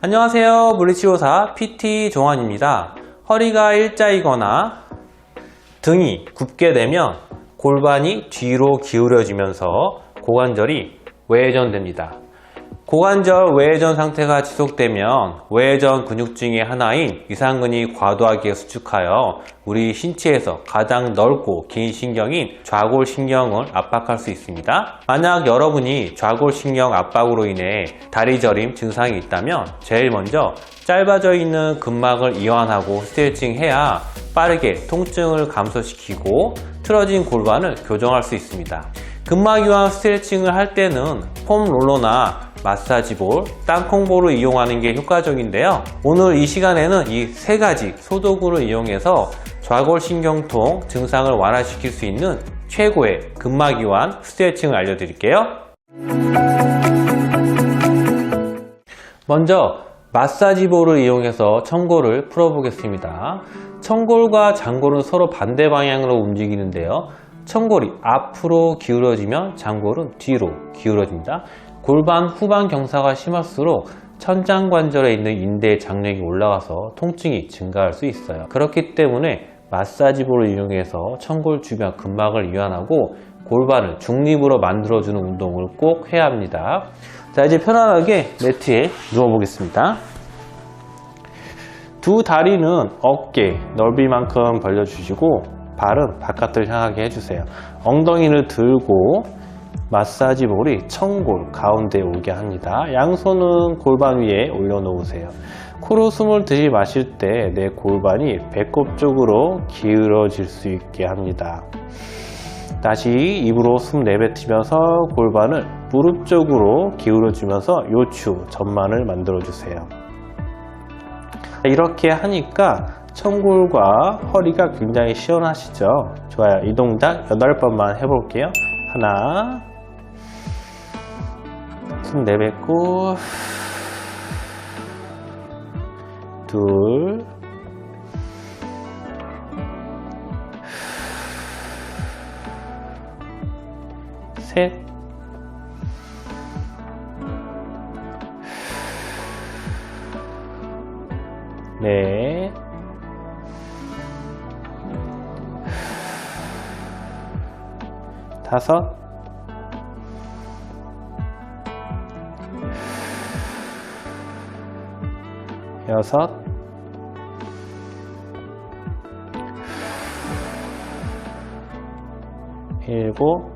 안녕하세요. 물리치료사 PT 종환입니다. 허리가 일자이거나 등이 굽게 되면 골반이 뒤로 기울어지면서 고관절이 외전됩니다. 고관절 외전 상태가 지속되면 외전 근육 중의 하나인 위상근이 과도하게 수축하여 우리 신체에서 가장 넓고 긴 신경인 좌골신경을 압박할 수 있습니다. 만약 여러분이 좌골신경 압박으로 인해 다리 저림 증상이 있다면 제일 먼저 짧아져 있는 근막을 이완하고 스트레칭 해야 빠르게 통증을 감소시키고 틀어진 골반을 교정할 수 있습니다. 근막 이완 스트레칭을 할 때는 폼 롤러나 마사지볼, 땅콩볼을 이용하는 게 효과적인데요. 오늘 이 시간에는 이 세 가지 소도구를 이용해서 좌골신경통 증상을 완화시킬 수 있는 최고의 근막 이완 스트레칭을 알려드릴게요. 먼저 마사지볼을 이용해서 청골을 풀어보겠습니다. 청골과 장골은 서로 반대 방향으로 움직이는데요. 청골이 앞으로 기울어지면 장골은 뒤로 기울어집니다. 골반 후방 경사가 심할수록 천장관절에 있는 인대의 장력이 올라가서 통증이 증가할 수 있어요. 그렇기 때문에 마사지볼을 이용해서 청골 주변 근막을 이완하고 골반을 중립으로 만들어주는 운동을 꼭 해야 합니다. 자, 이제 편안하게 매트에 누워보겠습니다. 두 다리는 어깨 넓이만큼 벌려주시고 발은 바깥을 향하게 해주세요. 엉덩이를 들고 마사지 볼이 청골 가운데에 오게 합니다. 양손은 골반 위에 올려놓으세요. 코로 숨을 들이마실 때 내 골반이 배꼽 쪽으로 기울어질 수 있게 합니다. 다시 입으로 숨 내뱉으면서 골반을 무릎 쪽으로 기울여주면서 요추, 전만을 만들어주세요. 이렇게 하니까 청골과 허리가 굉장히 시원하시죠? 좋아요. 이 동작 8번만 해볼게요. 하나, 숨 내뱉고, 둘, 셋, 넷, 다섯, 여섯, 일곱,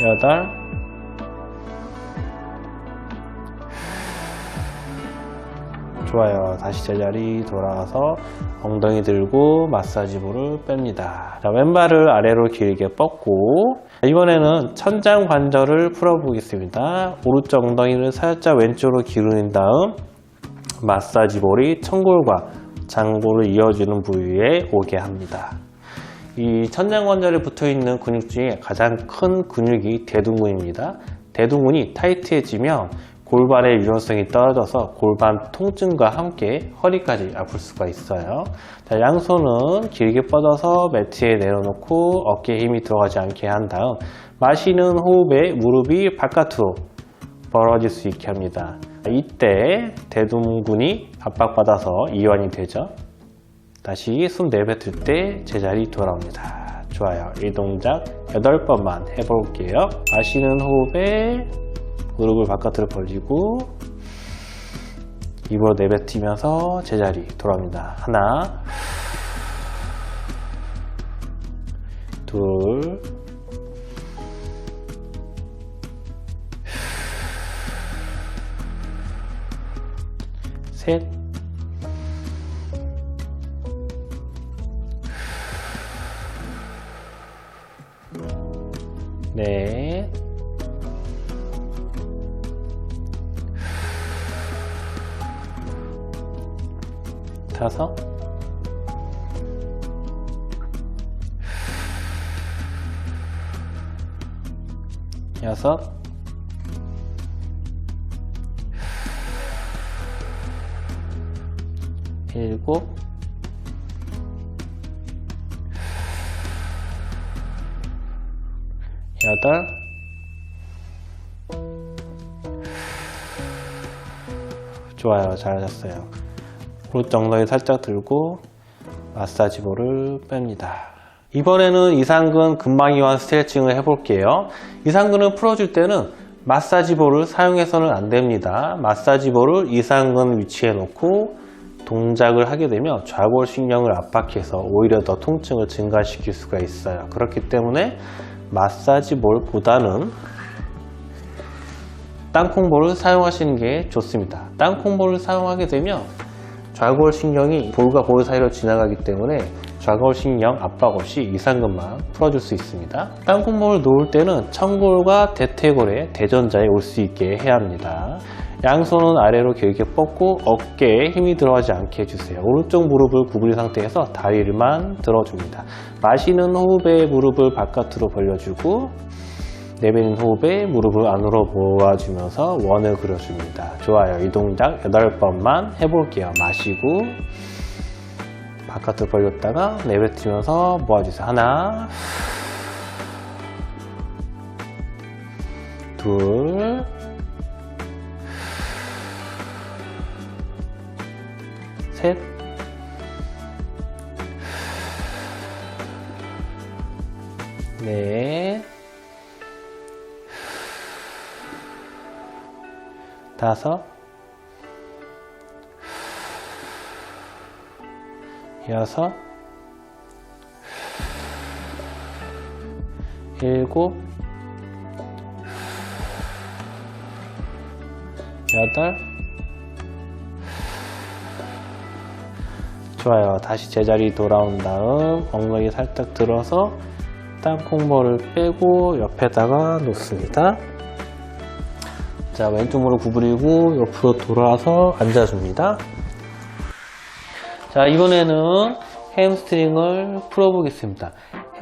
여덟, 좋아요. 다시 제자리 돌아와서 엉덩이 들고 마사지볼을 뺍니다. 자, 왼발을 아래로 길게 뻗고 이번에는 천장 관절을 풀어보겠습니다. 오른쪽 엉덩이를 살짝 왼쪽으로 기울인 다음 마사지 볼이 청골과 장골을 이어주는 부위에 오게 합니다. 이 천장 관절에 붙어 있는 근육 중에 가장 큰 근육이 대둔근입니다. 대둔근이 타이트해지면 골반의 유연성이 떨어져서 골반 통증과 함께 허리까지 아플 수가 있어요. 자, 양손은 길게 뻗어서 매트에 내려놓고 어깨에 힘이 들어가지 않게 한 다음 마시는 호흡에 무릎이 바깥으로 벌어질 수 있게 합니다. 이때 대둔근이 압박받아서 이완이 되죠. 다시 숨 내뱉을 때 제자리 돌아옵니다. 좋아요. 이 동작 8번만 해볼게요. 마시는 호흡에 무릎을 바깥으로 벌리고 입으로 내뱉으면서 제자리 돌아옵니다. 하나 둘 셋, 들이마셔서? 여섯. 일곱. 여덟. 좋아요. 잘하셨어요. 오른쪽 엉덩이 살짝 들고 마사지볼을 뺍니다. 이번에는 이상근 근방이완 스트레칭을 해볼게요. 이상근을 풀어줄 때는 마사지볼을 사용해서는 안 됩니다. 마사지볼을 이상근 위치에 놓고 동작을 하게 되면 좌골신경을 압박해서 오히려 더 통증을 증가시킬 수가 있어요. 그렇기 때문에 마사지볼보다는 땅콩볼을 사용하시는 게 좋습니다. 땅콩볼을 사용하게 되면 좌골 신경이 볼과 볼 사이로 지나가기 때문에 좌골 신경 압박 없이 이상근만 풀어줄 수 있습니다. 땅콩볼을 놓을 때는 청골과 대퇴골의 대전자에 올 수 있게 해야 합니다. 양손은 아래로 길게 뻗고 어깨에 힘이 들어가지 않게 해주세요. 오른쪽 무릎을 구부린 상태에서 다리를만 들어줍니다. 마시는 호흡에 무릎을 바깥으로 벌려주고 내뱉는 호흡에 무릎을 안으로 모아주면서 원을 그려줍니다. 좋아요. 이 동작 8번만 해볼게요. 마시고 바깥으로 벌렸다가 내뱉으면서 모아주세요. 하나 둘 셋, 넷, 다섯, 여섯, 일곱, 여덟, 좋아요. 다시 제자리 돌아온 다음 엉덩이 살짝 들어서 땅콩볼을 빼고 옆에다가 놓습니다. 자, 왼쪽 무릎 구부리고 옆으로 돌아서 앉아줍니다. 자, 이번에는 햄스트링을 풀어보겠습니다.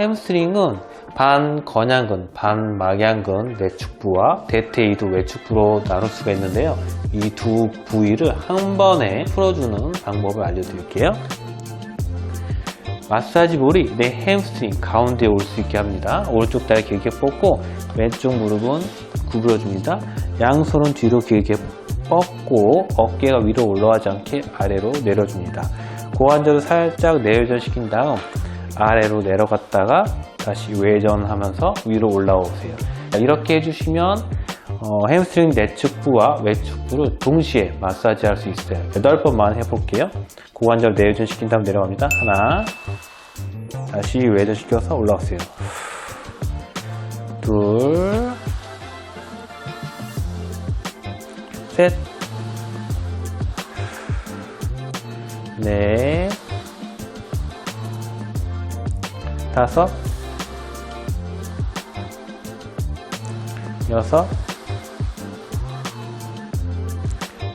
햄스트링은 반 건양근, 반 막양근 내축부와 대퇴이두 외축부로 나눌 수가 있는데요. 이 두 부위를 한 번에 풀어주는 방법을 알려드릴게요. 마사지 볼이 내 햄스트링 가운데에 올 수 있게 합니다. 오른쪽 다리 길게 뻗고 왼쪽 무릎은 구부려줍니다. 양손은 뒤로 길게 뻗고 어깨가 위로 올라가지 않게 아래로 내려줍니다. 고관절을 살짝 내외전 시킨 다음 아래로 내려갔다가 다시 외전하면서 위로 올라오세요. 이렇게 해주시면 어, 햄스트링 내측부와 외측부를 동시에 마사지 할 수 있어요. 8번만 해볼게요. 고관절 내외전 시킨 다음 내려갑니다. 하나 다시 외전 시켜서 올라오세요. 둘 셋, 넷, 다섯, 여섯,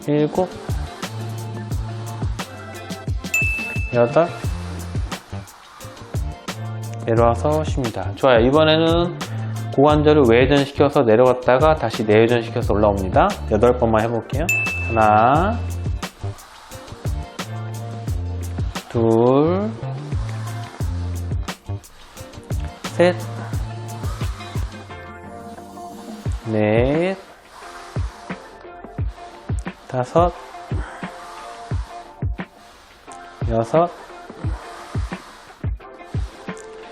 일곱, 여덟, 내려와서 쉽니다. 좋아요. 이번에는 고관절을 외전시켜서 내려갔다가 다시 내전시켜서 올라옵니다. 여덟 번만 해볼게요. 하나, 둘, 셋, 넷, 다섯, 여섯,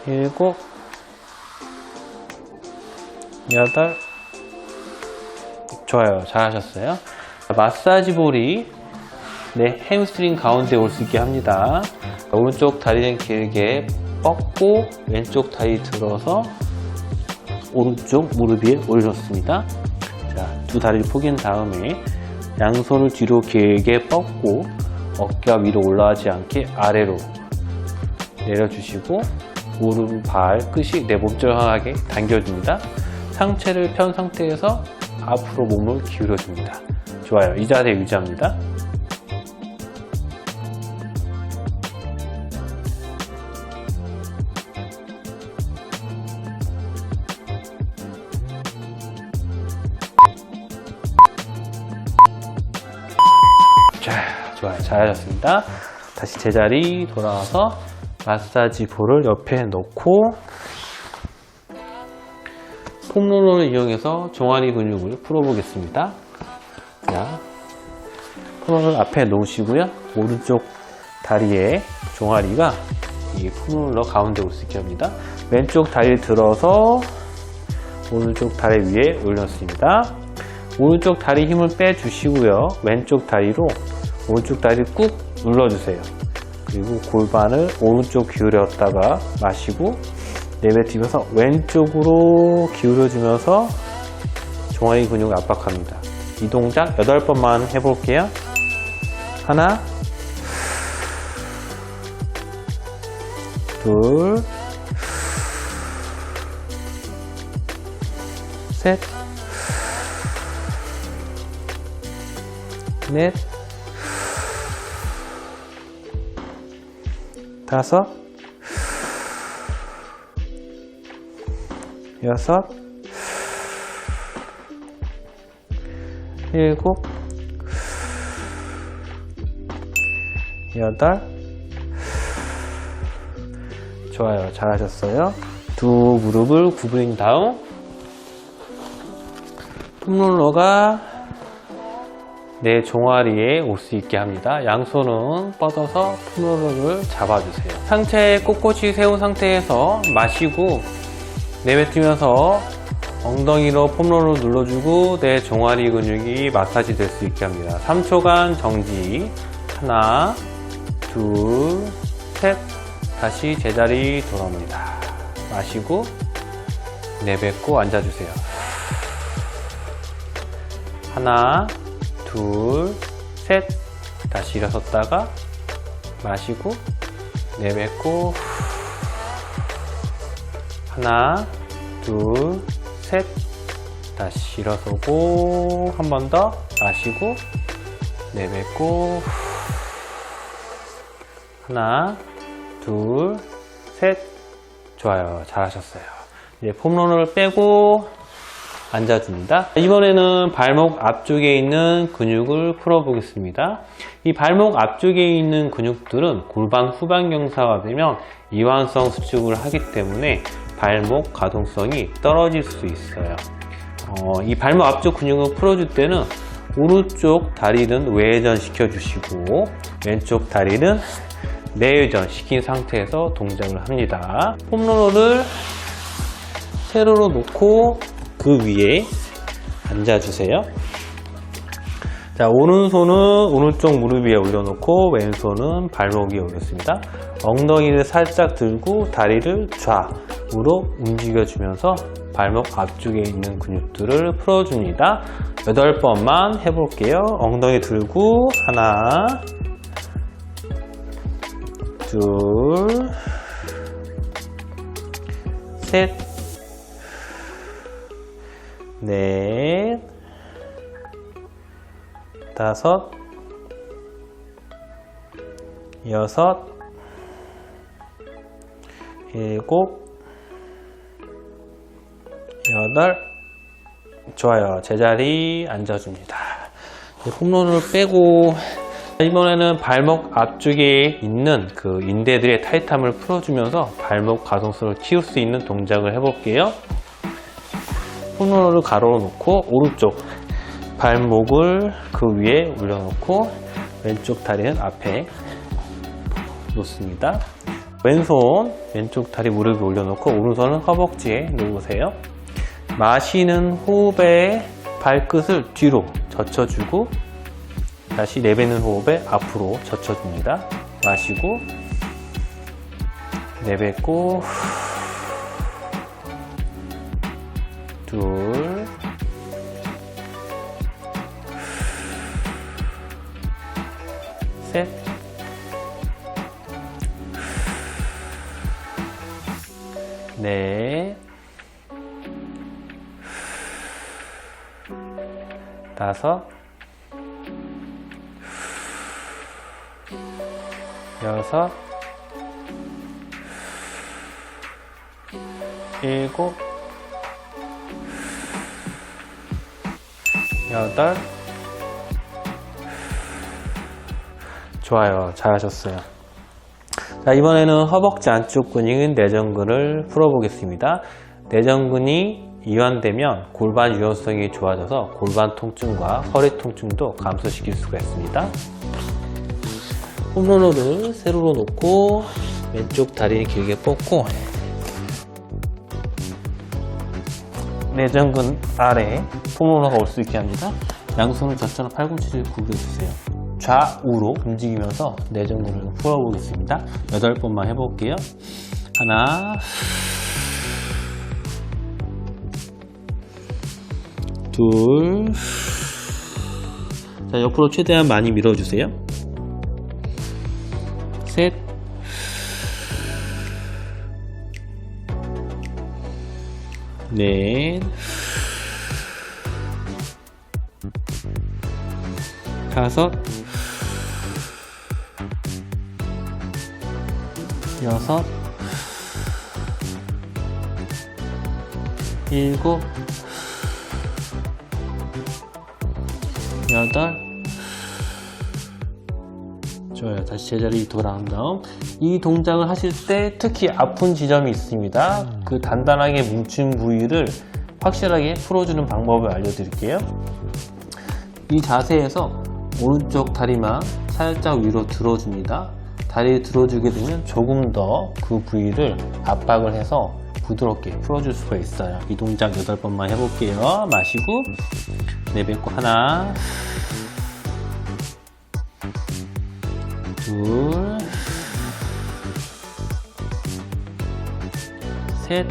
일곱, 여덟, 좋아요. 잘하셨어요. 마사지 볼이 내 햄스트링 가운데 올 수 있게 합니다. 오른쪽 다리는 길게 뻗고 왼쪽 다리 들어서 오른쪽 무릎 위에 올렸습니다. 자, 두 다리를 포긴 다음에 양손을 뒤로 길게 뻗고 어깨가 위로 올라가지 않게 아래로 내려주시고 무릎 발 끝이 내 몸쪽을 향하게 당겨줍니다. 상체를 편 상태에서 앞으로 몸을 기울여줍니다. 좋아요. 이 자세 유지합니다. 자, 좋아요. 잘하셨습니다. 다시 제자리 돌아와서 마사지 볼을 옆에 놓고 폼롤러를 이용해서 종아리 근육을 풀어보겠습니다. 자, 폼롤러 앞에 놓으시고요. 오른쪽 다리에 종아리가 이 폼롤러 가운데 올 수 있게 합니다. 왼쪽 다리를 들어서 오른쪽 다리 위에 올렸습니다. 오른쪽 다리 힘을 빼주시고요. 왼쪽 다리로 오른쪽 다리를 꾹 눌러주세요. 그리고 골반을 오른쪽 기울였다가 마시고 내뱉으면서 왼쪽으로 기울여주면서 종아리 근육을 압박합니다. 이 동작 8번만 해볼게요. 하나, 둘, 셋, 넷, 다섯, 여섯, 일곱, 여덟, 좋아요. 잘하셨어요. 두 무릎을 구부린 다음, 폼롤러가 내 종아리에 올 수 있게 합니다. 양손은 뻗어서 폼롤러를 잡아주세요. 상체 꼿꼿이 세운 상태에서 마시고 내뱉으면서 엉덩이로 폼롤러 눌러주고 내 종아리 근육이 마사지 될 수 있게 합니다. 3초간 정지. 하나, 둘, 셋. 다시 제자리 돌아옵니다. 마시고 내뱉고 앉아주세요. 하나, 둘, 셋. 다시 일어섰다가 마시고 내뱉고 하나, 둘, 셋. 다시 일어서고 한 번 더 마시고 내뱉고 하나, 둘, 셋. 좋아요. 잘하셨어요. 이제 폼롤러를 빼고 앉아줍니다. 이번에는 발목 앞쪽에 있는 근육을 풀어보겠습니다. 이 발목 앞쪽에 있는 근육들은 골반 후방경사가 되면 이완성 수축을 하기 때문에 발목 가동성이 떨어질 수 있어요. 어, 이 발목 앞쪽 근육을 풀어줄 때는 오른쪽 다리는 외회전 시켜주시고 왼쪽 다리는 내회전 시킨 상태에서 동작을 합니다. 폼롤러를 세로로 놓고 그 위에 앉아주세요. 자, 오른손은 오른쪽 무릎 위에 올려놓고 왼손은 발목 위에 올렸습니다. 엉덩이를 살짝 들고 다리를 좌 우로 움직여주면서 발목 앞쪽에 있는 근육들을 풀어줍니다. 8번만 해볼게요. 엉덩이 들고 하나, 둘, 셋, 넷, 다섯, 여섯, 일곱, 여덟, 좋아요. 제자리 앉아줍니다. 홈런을 빼고 이번에는 발목 앞쪽에 있는 그 인대들의 타이트함을 풀어주면서 발목 가동성을 키울 수 있는 동작을 해볼게요. 홈런을 가로로 놓고 오른쪽 발목을 그 위에 올려놓고 왼쪽 다리는 앞에 놓습니다. 왼손 왼쪽 다리 무릎에 올려놓고 오른손은 허벅지에 놓으세요. 마시는 호흡에 발끝을 뒤로 젖혀주고 다시 내뱉는 호흡에 앞으로 젖혀줍니다. 마시고 내뱉고 둘 셋, 넷, 다섯, 여섯, 일곱, 여덟, 좋아요. 잘하셨어요. 자, 이번에는 허벅지 안쪽 근육인 내전근을 풀어보겠습니다. 내전근이 이완되면 골반 유연성이 좋아져서 골반 통증과 허리 통증도 감소시킬 수가 있습니다. 홈롤러를 세로로 놓고 왼쪽 다리를 길게 뻗고 내전근 아래 폼롤러가 올 수 있게 합니다. 양손을 젖처럼 팔꿈치를 구겨주세요. 좌우로 움직이면서 내전근을 풀어보겠습니다. 8번만 해볼게요. 하나 둘. 자, 옆으로 최대한 많이 밀어주세요. 셋. 넷, 다섯, 여섯, 일곱, 여덟, 좋아요. 다시 제자리 돌아온 다음 이 동작을 하실 때 특히 아픈 지점이 있습니다. 그 단단하게 뭉친 부위를 확실하게 풀어주는 방법을 알려드릴게요. 이 자세에서 오른쪽 다리만 살짝 위로 들어줍니다. 다리를 들어주게 되면 조금 더 그 부위를 압박을 해서 부드럽게 풀어줄 수가 있어요. 이 동작 8번만 해볼게요. 마시고 내뱉고 하나 둘, 셋,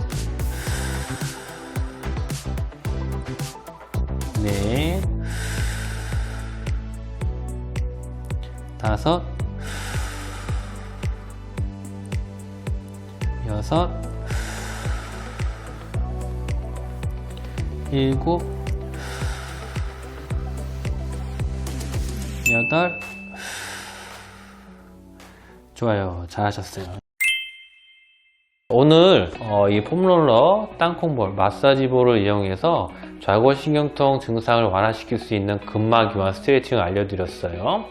넷, 다섯, 여섯, 일곱, 여덟, 좋아요. 잘하셨어요. 오늘 어, 이 폼롤러, 땅콩볼, 마사지볼을 이용해서 좌골신경통 증상을 완화시킬 수 있는 근막 이완 스트레칭을 알려드렸어요.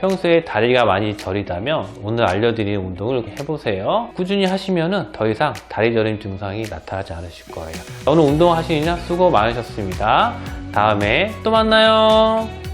평소에 다리가 많이 저리다면 오늘 알려드린 운동을 해보세요. 꾸준히 하시면 더 이상 다리 저림 증상이 나타나지 않으실 거예요. 오늘 운동하시느냐 수고 많으셨습니다. 다음에 또 만나요.